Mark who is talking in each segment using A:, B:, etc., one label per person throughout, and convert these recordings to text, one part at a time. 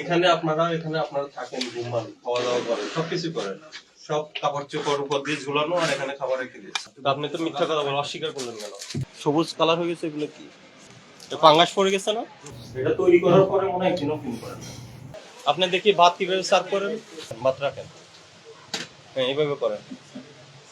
A: এখানে আপনারা এখানে আপনারা থাকেন ঘুমান খাওয়া দাওয়া করেন সবকিছু করেন। সব কাপড় চোপড় উপর দিয়ে ঝুলানো আর এখানে খাবার রেখে দিয়েছে। আপনি তো মিথ্যা কথা বলে অস্বীকার করলেন কেন? সবুজ কালার হয়ে গেছে এগুলো কি? এটা পাঙ্গাস পড়ে গেছে না? এটা তৈরি করার পরে মনে হয় একদিনও ফিল করেন আপনি দেখি ভাত কীভাবে সার্ভ করেন? ভাত রাখেন। হ্যাঁ এইভাবে করেন।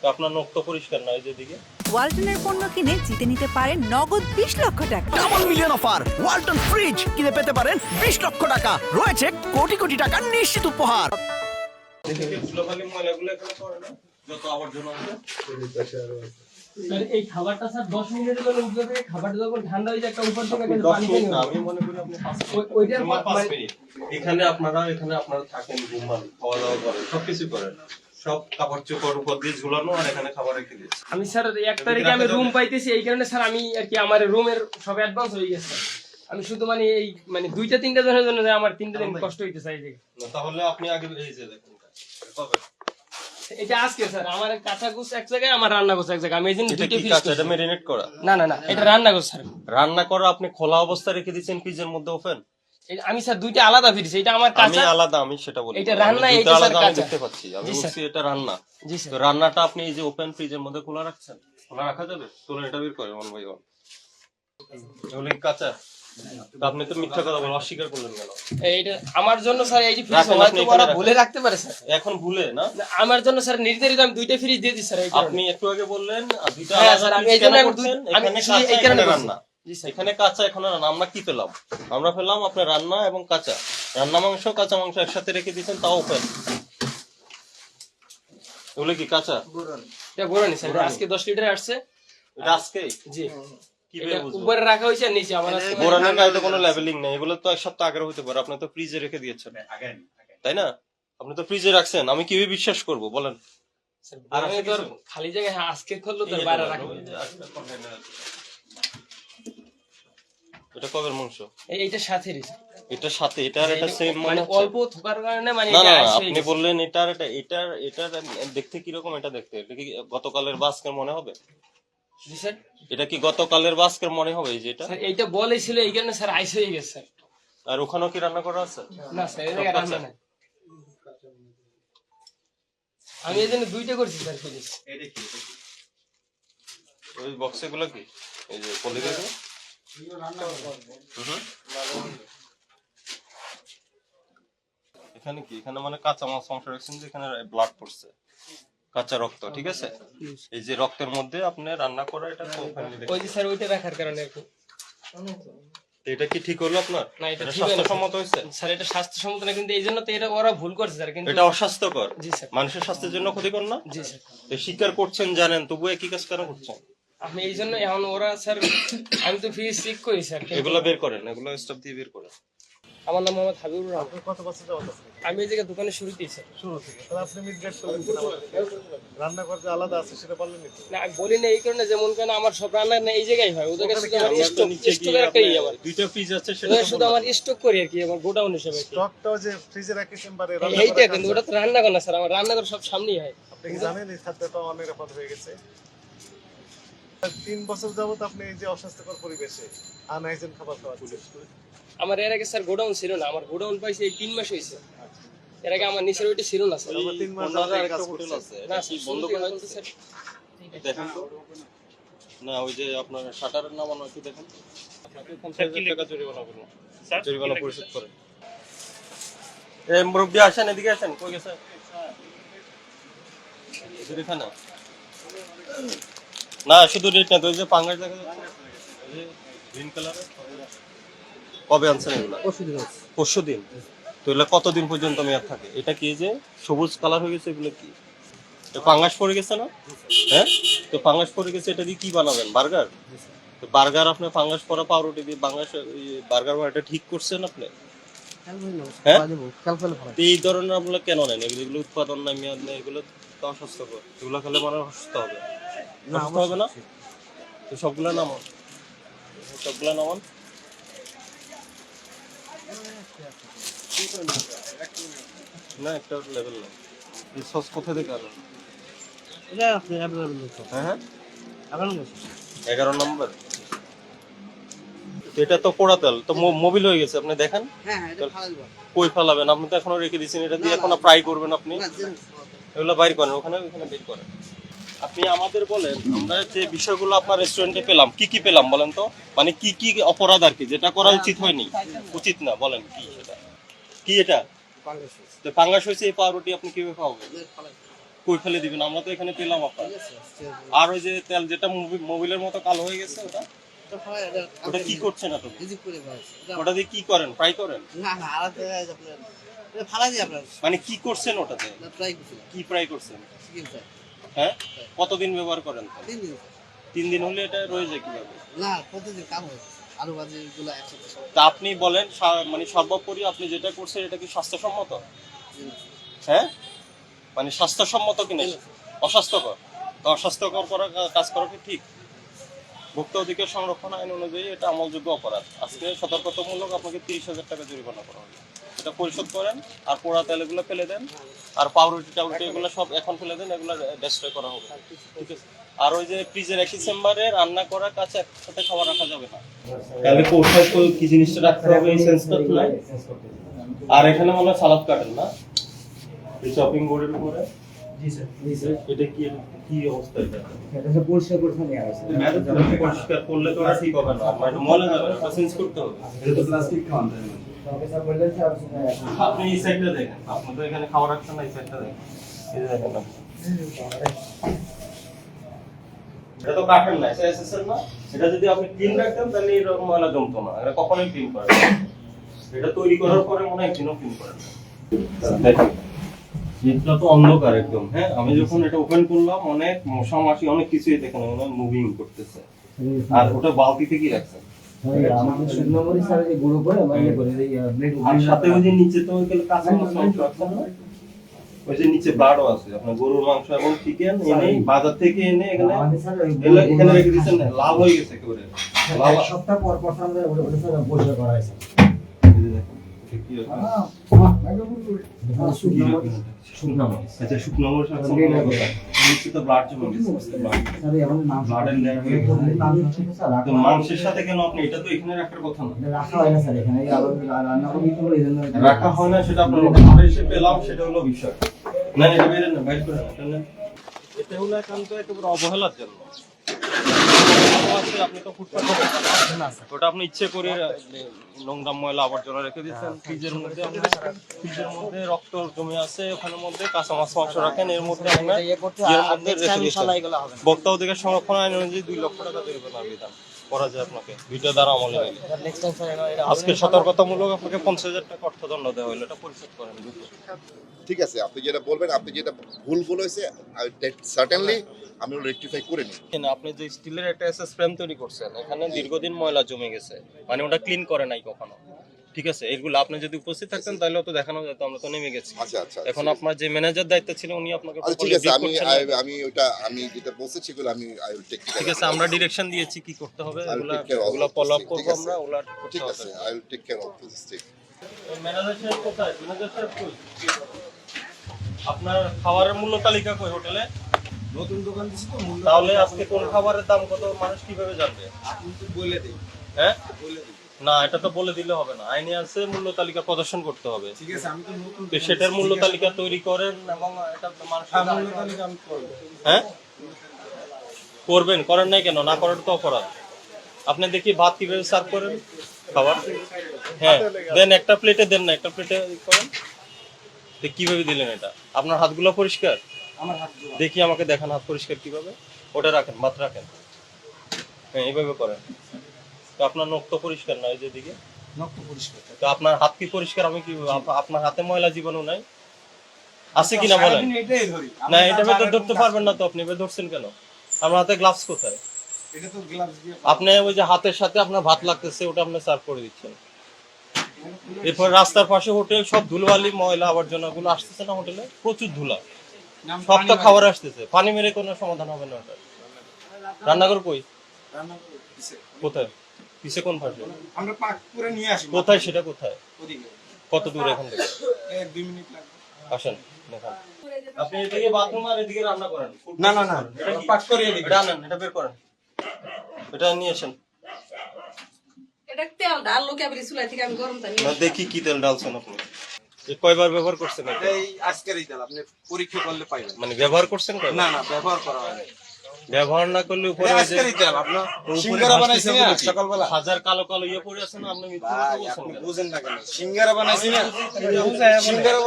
A: তো আপনার নখ তো পরিষ্কার না এই যে দিকে?
B: ওয়ালটনের পণ্য কিনে জিতে নিতে পারেন নগদ বিশ লক্ষ টাকা
C: double million offer Walton fridge কিনে পেতে পারেন বিশ লক্ষ টাকা রয়েছে কোটি কোটি টাকার নিশ্চিত উপহার
D: এই খাবারটা স্যার দশ মিনিটের জন্য উপরে থেকে খাবারটা যখন ঠান্ডা হয়ে যায় একটা উপর থেকে পানি।
A: আমি মনে করি আপনি পাঁচ মিনিট।
D: ওই- ওইটার
A: পাঁচ মিনিট। এখানে আপনারা এখানে আপনারা থাকেন ঘুমান খাওয়া দাওয়া করেন সবকিছু করেন সব কাপড় চোপড় উপর দিয়ে ঝুলানো আর এখানে খাবার রেখে দিয়েছে।
D: আমি স্যার এক তারিখে আমি রুম পাইতেছি এই কারণে স্যার আমি আর কি আমার রুমের সব অ্যাডভান্স হয়ে গেছে। আমি শুধু মানে এই মানে দুইটা তিনটা জনের জন্য আমার তিনটা দিন কষ্ট হইতেছে এই যে
A: তাহলে আপনি আগে এই যে দেখুন
D: এটা আজকে স্যার। আমার কাঁচা গুছ এক জায়গায় আমার রান্না গুছ এক জায়গায়। আমি এই জন্য
A: এটা মেরিনেট করা?
D: না না না এটা রান্না গুছ স্যার।
A: রান্না করা আপনি খোলা অবস্থায় রেখে দিয়েছেন ফ্রিজের মধ্যে ওপেন
D: আমি স্যার দুইটা আলাদা এটা আমার
A: আমি আলাদা আমি সেটা বলি।
D: এটা রান্না,
A: আমি
D: স্যার
A: আলাদা আমি দেখতে পাচ্ছি। আমি বলছি এটা রান্না। তো রান্নাটা আপনি এই যে ওপেন ফ্রিজের মধ্যে খোলা রাখছেন খোলা রাখা যাবে? এটা বের করেন ওয়ান বাই ওয়ান এগুলো কাঁচা। আপনি তো মিথ্যা কথা বলে অস্বীকার করলেন কেন?
D: এইটা আমার জন্য স্যার এই যে ফ্রিজ হয়তো ওরা ভুলে রাখতে পারে স্যার।
A: এখন ভুলে না?
D: আমার জন্য স্যার নির্ধারিত আমি দুইটা ফ্রিজ দিয়ে দিই স্যার
A: আপনি একটু আগে বললেন দুইটা
D: হ্যাঁ, স্যার, আমি এই জন্য আমি এই কারণে
A: রান্না। এখানে কাঁচা এখন আমরা কি পেলাম? আমরা পেলাম আপনার রান্না এবং কাঁচা। রান্না মাংস কাঁচা মাংস একসাথে রেখে দিয়েছেন তাও ওপেন এগুলো কি কাঁচা?
D: এটা বড় স্যার। আজকে দশ লিটার আসছে।
A: আজকে
D: জি। উপরে রাখা হয়েছে আর নিচে। আমার আজকে
A: গায়ে কোনো লেভেলিং নেই। এগুলো তো এক সপ্তাহ আগের হতে পারে। আপনি তো ফ্রিজে রেখে দিয়েছেন। তাই না? আপনি তো ফ্রিজে রাখছেন। আমি কীভাবে বিশ্বাস করব? বলেন। আর?
D: খালি জায়গায় হ্যাঁ, আজকে করল তো বাইরে রাখব
A: ওই যে একটা container আছে। এটা কবের মাংস?
D: এই- এইটা সাথে
A: এটা। সাথে এটা আর এটা সেম
D: মানে
A: মানে
D: অল্প থোকার কারণে মানে
A: না
D: এটা
A: আপনি। বললেন এটার এটা এটার এটার দেখতে কি রকম এটা দেখতে? এটা কি গতকালের বাস্কের মনে হবে?
D: স্যার।
A: এটা কি গতকালের বাস্কের মনে হবে এই যে এটা?
D: স্যার এইটা বলেছিল এই কারণে স্যার আইস হয়ে গেছে স্যার।
A: আর ওখানেও কি রান্না করা আছে?
D: না স্যার এই জায়গায় রান্না নাই। আমি এই জন্য দুইটা করছি স্যার ফ্রিজ
A: ওই বক্সে গুলো কি? এই যে এখানে কি? এখানে মানে কাঁচা মাছ রাখছেন যে এখানে ব্লাড পড়ছে। কাঁচা রক্ত ঠিক আছে? এই যে রক্তের মধ্যে আপনি রান্না করা এটা
D: ওই যে স্যার ওইটা রাখার কারণে
A: এটা কি ঠিক হলো আপনার?
D: না এটা
A: স্বাস্থ্যসম্মত হয়েছে?
D: স্যার এটা স্বাস্থ্যসম্মত না কিন্তু এই জন্য তো এটা ওরা ভুল করছে স্যার কিন্তু
A: এটা অস্বাস্থ্যকর?
D: জি স্যার।
A: মানুষের স্বাস্থ্যের জন্য ক্ষতিকর না?
D: জি স্যার।
A: স্বীকার করছেন জানেন তবু একই কাজ কেন করছেন?
D: আমি এই জন্য এখন ওরা স্যার আমি তো ফিজ চেক করি স্যার।
A: এগুলো বের করেন এগুলো স্টাফ দিয়ে বের করেন।
D: আমার নাম মোহাম্মদ হাবিবুর রহমান।
E: কত বছর যাবত আছে
D: আমি এই জায়গায় দোকানে শুরুতেই স্যার।
E: শুরু থেকে। তাহলে আপনি মিসগাইড করলেন কেন আমাদেরকে? রান্না করতে আলাদা আছে সেটা বললেন
D: না আমি বলি না এই কারণে যেমন কেন আমার সব রান্না না এই জায়গায় হয়। ওদের কাছে শুধু আমার স্টক
A: গিয়ে
D: একটা ই আমার।
A: দুইটা পিস আছে সেটা
D: শুধু আমার স্টক করি আর কি আমার গোডাউন হিসেবে। কি।
E: যে ফ্রিজে রাখি চেম্বারে রান্না
D: এইটা কিন্তু ওটা তো রান্না করে না স্যার আমার রান্না করে সব সামনেই হয়।
E: আপনি জানেন এই খাদ্যটা অনিরাপদ হয়ে গেছে? তিন বছর যাবত আপনি এই যে অস্বাস্থ্যকর পরিবেশে আনহাইজেন খাবার খাওয়াচ্ছেন
D: আমার এর আগে স্যার গোডাউন ছিল না আমার গোডাউন পাইছে এই তিন মাস হয়েছে এর আগে আমার নিচের ওইটা ছিল না স্যার।
E: আমরা তিন মাস
A: আরেকটা
E: কাজ
A: হোটেল আছে
D: না
A: বন্ধ করে
D: হয়তো স্যার।
A: দেখেন তো। না ওই যে আপনার শাটারের নামানো একটু দেখেন। জরিমানা করব। জরিমানা পরিশোধ করে এই মুরব্বী আসেন এদিকে আসেন। কই গেছে? এদিকে খানা না শুধু রেট না তো ওই যে পাঙ্গাস দেখা যাচ্ছে। গ্রিন কালারের কবে আনছেন এগুলো? পরশু দিন তো এগুলো কতদিন পর্যন্ত মেয়াদ থাকে? এটা কি যে সবুজ কালার হয়ে গেছে এগুলো কি? তো পাঙ্গাস পড়ে গেছে না? হ্যাঁ? তো পাঙ্গাস পড়ে গেছে এটা দিয়ে কি বানাবেন? বার্গার? তো বার্গার আপনি পাঙ্গাস পরা পাউরুটি দিয়ে বাঙ্গাস বার্গার এটা ঠিক করছেন আপনি? হ্যাঁ? এই ধরনের আপনারা কেন নেন? এগুলো এগুলো উৎপাদন নাই মেয়াদ নেই এগুলো তো অস্বাস্থ্যকর এগুলো খেলে মানুষ অসুস্থ হবে। অসুস্থ হবে না? তো সবগুলো নামান সবগুলো নামান না একটা লেভেল না। এই সস কোথা থেকে আনো? হ্যাঁ হ্যাঁ। এগারো নম্বর এটা তো পোড়া তেল। তো মো- মোবিল হয়ে গেছে আপনি দেখেন।
F: হ্যাঁ হ্যাঁ
A: কই ফেলাবেন? আপনি তো এখনও রেখে দিয়েছেন। এটা দিয়ে এখনও ফ্রাই করবেন আপনি? এগুলো বাইর করেন ওখানে ওখানে বের করেন। আপনি আমাদের বলেন আমরা যে বিষয়গুলো আপনার রেস্টুরেন্টে পেলাম কি কি পেলাম বলেন তো? মানে কি কি অপরাধ আর কি? যেটা করা উচিত হয়নি। উচিত না বলেন কি এটা কি এটা? তো পাঙ্গাস হয়েছে এই পাউরুটি আপনি কীভাবে খাওয়াবেন? কই ফেলে দিবেন? আমরা তো এখানে পেলাম আপনার। আর ওই যে তেল যেটা মোবি- মোবিলের মতো কালো হয়ে গেছে ওটা? ওটা কি করছেন না তুমি?
F: রিজিক করে ভাই এটা
A: ওটা দিয়ে কি করেন? ফ্রাই করেন?
F: না না আলাদা আপনার ফালাই দিই আপনার
A: মানে কি করছেন ওটাতে? কি ফ্রাই করছেন? হ্যাঁ? কতদিন ব্যবহার করেন
F: তিন দিন।
A: তিন দিন হলে এটা রয়ে যায় কীভাবে?
F: না প্রতিদিন কাম হয়। আলু ভাজি গুলো একসাথে
A: তা আপনি বলেন মানে সর্বোপরি আপনি যেটা করছেন এটা কি স্বাস্থ্যসম্মত? হ্যাঁ? মানে স্বাস্থ্যসম্মত কিনা অস্বাস্থ্যকর? তো অস্বাস্থ্যকর করা কাজ করা কি ঠিক? ভোক্তা অধিকার সংরক্ষণ আইন অনুযায়ী এটা আমলযোগ্য অপরাধ। আজকে সতর্কতামূলক আপনাকে তিরিশ হাজার টাকা জরিমানা করা হবে। এটা পরিশোধ করেন, আর পোড়া তেল এগুলো ফেলে দেন, আর পাউরুটি টাউরুটি এগুলো সব এখন ফেলে দেন, এগুলো ডেস্ট্রয় করা হবে। ঠিক আছে? আর ওই যে ফ্রিজের একই চেম্বারে রান্না করা কাছে একসাথে খাবার রাখা যাবে না। তাহলে কি জিনিসটা রাখতে হবে এই সেন্সটা নাই আর এখানে মনে হয় সালাদ কাটেন না? শপিং বোর্ডের উপরে?
G: জি স্যার। জি স্যার।
A: এটা কি কি অবস্থা এটা?
G: এটা হচ্ছে পরিষ্কার পরিচ্ছন্ন নিয়ে আসছে
A: পরিষ্কার করলে তো আর ঠিক হবে না। এটা মলে যাবে এটা চেঞ্জ করতে হবে।
G: এটা তো প্লাস্টিক খাওয়ান তবে স্যার
A: আপনি এই সাইডটা দেখেন। আপনি এখানে খাবার রাখছেন না এই সাইডটা দেখেন। এই দেখেন আপনি। এটা তো কাঠের না এটা এসএসএল না। এটা যদি আপনি ক্লিন রাখতেন তাহলে এরকম ময়লা জমতো না। এটা কখনোই ক্লিন করে এটা তৈরি করার পরে মনে হয় ক্লিনও ক্লিন করে না দেখেন। এটা তো অন্ধকার একদম হ্যাঁ? আমি যখন এটা ওপেন করলাম অনেক মশা মাছি অনেক কিছুই দেখেন মুভিং করতেছে। আর ওটা বালতিতে কি রাখছেন
G: আমাদের শুকনো মরিচ স্যার যে গুঁড়ো করে আমরা করি এই ব্লেড
A: আর সাথে ওই যে নিচে তো কাঁচা মাছ মাংস না? ওই যে নিচে ব্লাডও আছে আপনার গরুর মাংস এবং চিকেন এনে বাজার থেকে এনে এখানে এখানে রেখে দিচ্ছেন লাল হয়ে গেছে একেবারে। লাল
G: সপ্তাহ পর পর আমরা ওটা ওটা পরিষ্কার করা হয়েছে।
A: আচ্ছা শুকনো মাংসের সাথে কেন আপনি এটা তো এখানে রাখার কথা না
G: রাখা হয় না স্যার এখানে
A: রাখা হয় সেটা আপনার এসে পেলাম সেটা হলো বিষয় না এটা বের না বাইর করে না এটা নেন। এটা হলো একান্ত একেবারে অবহেলার জন্য ভালো আছে, আপনি তো ফুটপাত ওটা আপনি ইচ্ছে করে নোংরা ময়লা আবর্জনা রেখে দিচ্ছেন। ফ্রিজের মধ্যে ফ্রিজের মধ্যে রক্ত জমে আছে ওখানের মধ্যে কাঁচা মাছ মাংস রাখেন এর মধ্যে আপনার মধ্যে রেখে দিচ্ছেন। বক্তা অধিকার সংরক্ষণ আইন অনুযায়ী দুই লক্ষ টাকা বিধান করা যায় আপনাকে। দুইটা দ্বারা আমলে আজকে সতর্কতামূলক আপনাকে পঞ্চাশ হাজার টাকা অর্থদণ্ড দেওয়া হলো। এটা পরিশোধ করেন।
H: ঠিক আছে আপনি যেটা বলবেন আপনি যেটা ভুল ভুল হয়েছে সার্টেনলি আমি রেকটিফাই করে নিই।
A: আপনি যে স্টিলের একটা এসএস ফ্রেম তৈরি করছেন এখানে দীর্ঘদিন ময়লা জমে গেছে মানে ওটা ক্লিন করে নাই কখনো। ঠিক আছে? এগুলো আপনি যদি উপস্থিত থাকতেন তাহলে তো দেখানো যেত আমরা তো নেমে গেছি।
H: আচ্ছা আচ্ছা
A: এখন আপনার যে ম্যানেজার দায়িত্ব ছিল উনি আপনাকে
H: আচ্ছা ঠিক আছে আমি আমি ওটা আমি যেটা বলছি সেগুলো আমি আই উইল টেক
A: ঠিক আছে আমরা ডিরেকশন দিয়েছি কি করতে হবে এগুলো এগুলা ফলো আপ করব আমরা। ওগুলা করতে
H: ঠিক আছে I will take care of this thing
A: manager সাহেব কোথায়? ম্যানেজার সাহেব কই? আপনার খাবারের মূল্য তালিকা কই হোটেলে?
I: নতুন দোকান দিছি তো মূল্য
A: তাহলে আজকে কোন খাবারের দাম কত মানুষ কীভাবে জানবে?
I: আপনি বলে দিই
A: হ্যাঁ?
I: বলে দিই
A: না এটা তো বলে দিলে হবে না। আইনে আছে মূল্য তালিকা প্রদর্শন করতে হবে।
I: ঠিক আছে আমি তো নতুন
A: সেটার মূল্য তালিকা তৈরি করেন এবং এটা মানুষের
I: হ্যাঁ, মূল্য তালিকা আমি করব।
A: হ্যাঁ? করবেন করেন নাই কেন? না করার তো অপরাধ। আপনি দেখি ভাত কীভাবে সার্ভ করেন? খাবার? হ্যাঁ দেন একটা প্লেটে দেন না একটা প্লেটে করেন। কীভাবে দিলেন এটা। আপনার হাতগুলো পরিষ্কার। দেখি আমাকে দেখান হাত পরিষ্কার কীভাবে। ওটা রাখেন ভাত রাখেন। হ্যাঁ এইভাবে করেন। তো আপনার নখ তো পরিষ্কার না এই যে দিকে?
I: নখ তো পরিষ্কার।
A: তো আপনার হাত কি পরিষ্কার? আমি কি আপনার হাতে ময়লা জীবাণু নাই? আছে কিনা বলেন? না এটা
I: বাইরে
A: ধরতে পারবেন না তো আপনি এবার ধরছেন কেন? আমার হাতে গ্লাভস কোথায়? আপনি ওই যে হাতের সাথে আপনার ভাত লাগতেছে ওটা আপনি সার্ভ করে দিচ্ছেন। এরপর রাস্তার পাশে হোটেল সব ধুলবালি ময়লা আবর্জনা গুলো আসতেছে না হোটেলে? প্রচুর ধুলা। সব তো খাবার আসতেছে। পানি মেরে কোনো সমাধান হবে না ওটা রান্নাঘর কই?
I: করে।
A: কোথায়? পিছে কোন পাশে
I: আমরা পাক করে নিয়ে আসি।
A: কোথায় সেটা কোথায়?
I: ওদিকে।
A: কত দূর এখান থেকে?
I: এক দুই মিনিট লাগবে।
A: আসেন দেখান। আপনি এদিকে বাথরুম আর এদিকে রান্না করেন।
I: না না না
A: এটা
I: পাক করিয়ে দিই
A: এটা আনেন এটা বের করেন। এটা নিয়ে আসেন।
J: এটা তেল ডাল লোকে আবার চুলাই থেকে আমি গরম পানি
A: না দেখি কি তেল ডালছেন আপনি। কয়বার ব্যবহার করছেন?
I: এই আজকের এই আপনি পরীক্ষা করলে পাইবেন।
A: মানে ব্যবহার করছেন
I: না না ব্যবহার করা হয়
A: ব্যবহার না করলে উপরে
I: তেল আপনার সিঙ্গারা
A: ভাসতেছে
I: বানাইছি না? সকালবেলা?
A: হাজার কালো কালো ইয়ে পড়ে আছে না আপনি মিথ্যে কথা বলছেন
I: আপনি বুঝেন না কেন? সিঙ্গারা বানাইছি না? সিঙ্গারা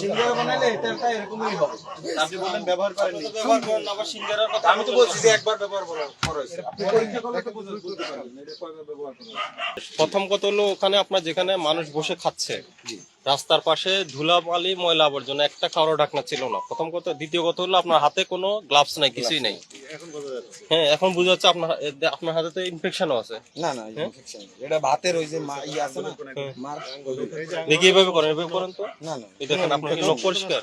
I: সিঙ্গারা বানাইলে তেলটা এরকমই হবে।
A: আপনি বললেন ব্যবহার ব্যবহার করেন না, আবার সিঙ্গারার কথা
I: আমি তো বলছি যে একবার ব্যবহার করা করা আপনি পরীক্ষা করলে তো বুঝতে পারবেন এটা কয়বার ব্যবহার করা
A: প্রথম কথা হলো ওখানে আপনার যেখানে মানুষ বসে খাচ্ছে রাস্তার পাশে ধুলাবালি ময়লা আবর্জনা একটা খাওয়ার ঢাকনা ছিল না। প্রথম কথা দ্বিতীয় কথা হলো আপনার হাতে কোনো গ্লাভস নাই কিছুই নাই। হ্যাঁ এখন বোঝা যাচ্ছে আপনার আপনার হাতে তো ইনফেকশনও আছে।
I: না না ইনফেকশন এটা ভাতের ওই যে ই আছে না মার
A: দেখি এভাবে করেন এভাবে করেন তো?
I: না না।
A: এই দেখেন আপনার কি লোক পরিষ্কার?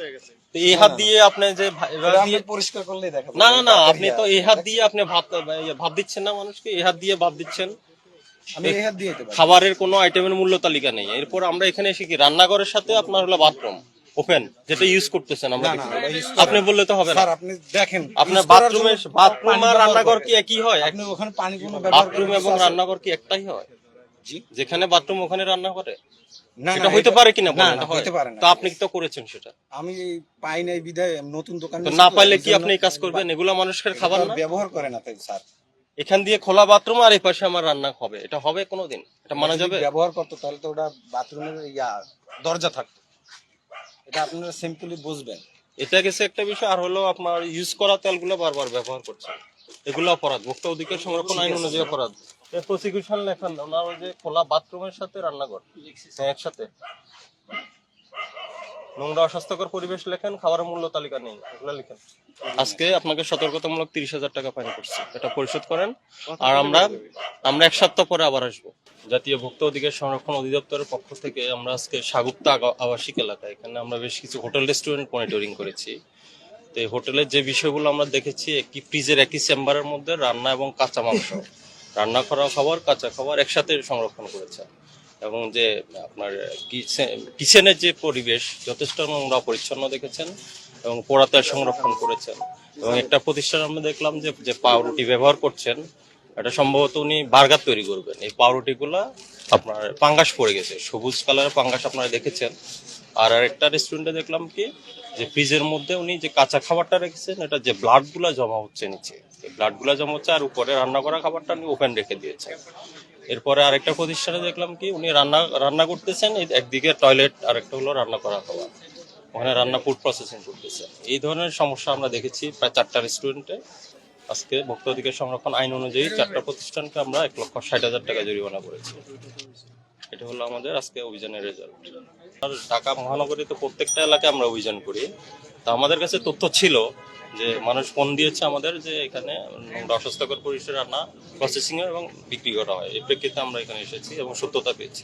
A: তো এই হাত দিয়ে আপনি যে
I: পরিষ্কার করলেই দেখা
A: না না না আপনি তো এই হাত দিয়ে আপনি ভাত ইয়ে, ভাত দিচ্ছেন না মানুষকে এই হাত দিয়ে ভাত দিচ্ছেন। খাবারের কোনো আইটেমের মূল্য তালিকা নেই। এরপর আমরা এখানে এসে কি? রান্নাঘরের সাথে আপনার হলো বাথরুম ওপেন যেটা ইউজ করতেছেন আমরা আপনি বললে তো হবে না।
I: আপনি দেখেন
A: আপনার
I: করার
A: বাথরুম আর রান্নাঘর কি একই হয়?
I: আপনি ওখানে পানি কোনো
A: বাথরুম এবং রান্নাঘর কি একটাই হয়? যেখানে বাথরুম ওখানে রান্না করে
I: না
A: সেটা হইতে পারে কিনা বলেন?
I: হইতে পারে না।
A: তো আপনি তো করেছেন সেটা?
I: আমি পাই নাই বিধায় নতুন দোকান
A: না পাইলে কি আপনি এই কাজ করবেন? এগুলো মানুষের খাবার
I: ব্যবহার করে না তাই স্যার।
A: এখান দিয়ে খোলা বাথরুম আর এই পাশে আমার রান্না হবে। এটা হবে কোনোদিন? এটা মানা যাবে?
I: ব্যবহার করতো তাহলে তো ওটা বাথরুমের ইয়া দরজা থাকতো। এটা আপনারা সিম্পলি বুঝবেন।
A: এটা গেছে একটা বিষয় আর হলো আপনার ইউজ করা তেলগুলো বারবার ব্যবহার করছে। এগুলো অপরাধ ভোক্তা অধিকার সংরক্ষণ আইন অনুযায়ী অপরাধ। প্রসিকিউশন লেখান না ওনার ওই যে খোলা বাথরুমের সাথে রান্নাঘর হ্যাঁ একসাথে। নোংরা অস্বাস্থ্যকর পরিবেশ লেখেন খাবারের মূল্য তালিকা নেই এগুলো লিখেন। আজকে আপনাকে সতর্কতামূলক তিরিশ হাজার টাকা ফাইন করছে এটা পরিশোধ করেন। আর আমরা আমরা এক সপ্তাহ পরে আবার আসব। জাতীয় ভোক্তা অধিকার সংরক্ষণ অধিদপ্তরের পক্ষ থেকে আমরা আজকে সাগুপ্তা আগা- আবাসিক এলাকা এখানে আমরা বেশ কিছু হোটেল রেস্টুরেন্ট মনিটরিং করেছি। তো এই হোটেলের যে বিষয়গুলো আমরা দেখেছি একই ফ্রিজের একই চেম্বারের মধ্যে রান্না এবং কাঁচা মাংস। রান্না করা খাবার কাঁচা খাবার একসাথে সংরক্ষণ করেছে। এবং যে আপনার কিচেনের যে পরিবেশ যথেষ্ট নোংরা পরিচ্ছন্ন দেখেছেন এবং পোড়াতে সংরক্ষণ করেছেন। এবং একটা প্রতিষ্ঠান আমরা দেখলাম যে যে পাউরুটি ব্যবহার করছেন, এটা সম্ভবত উনি বার্গার তৈরি করবেন। এই পাউরুটিগুলা আপনার পাঙ্গাস পড়ে গেছে। সবুজ কালারের পাঙ্গাস আপনারা দেখেছেন। আর আরেকটা রেস্টুরেন্টে দেখলাম কি, যে ফ্রিজের মধ্যে উনি যে কাঁচা খাবারটা রেখেছেন, এটা যে ব্লাডগুলা জমা হচ্ছে নিচে। এই ব্লাড জমা হচ্ছে আর উপরে রান্না করা খাবারটা উনি ওপেন রেখে দিয়েছেন। এরপরে আরেকটা প্রতিষ্ঠানে দেখলাম কি উনি রান্না রান্না করতেছেন একদিকে টয়লেট আরেকটা হলো রান্না করা খাবার ওখানে রান্না ফুড প্রসেসিং করতেছেন এই ধরনের সমস্যা আমরা দেখেছি প্রায় চারটা রেস্টুরেন্টে আজকে ভোক্তা অধিকার সংরক্ষণ আইন অনুযায়ী চারটা প্রতিষ্ঠানকে আমরা এক লক্ষ ষাট হাজার টাকা জরিমানা করেছি। এটা হলো আমাদের আজকে অভিযানের রেজাল্ট আর ঢাকা মহানগরীতে প্রত্যেকটা এলাকায় আমরা অভিযান করি। তা আমাদের কাছে তথ্য ছিল যে মানুষ ফোন দিয়েছে আমাদের যে এখানে নোংরা অস্বাস্থ্যকর পরিবেশে রান্না প্রসেসিং এবং বিক্রি করা হয়। এই প্রেক্ষিতে আমরা এখানে এসেছি এবং সত্যতা পেয়েছি।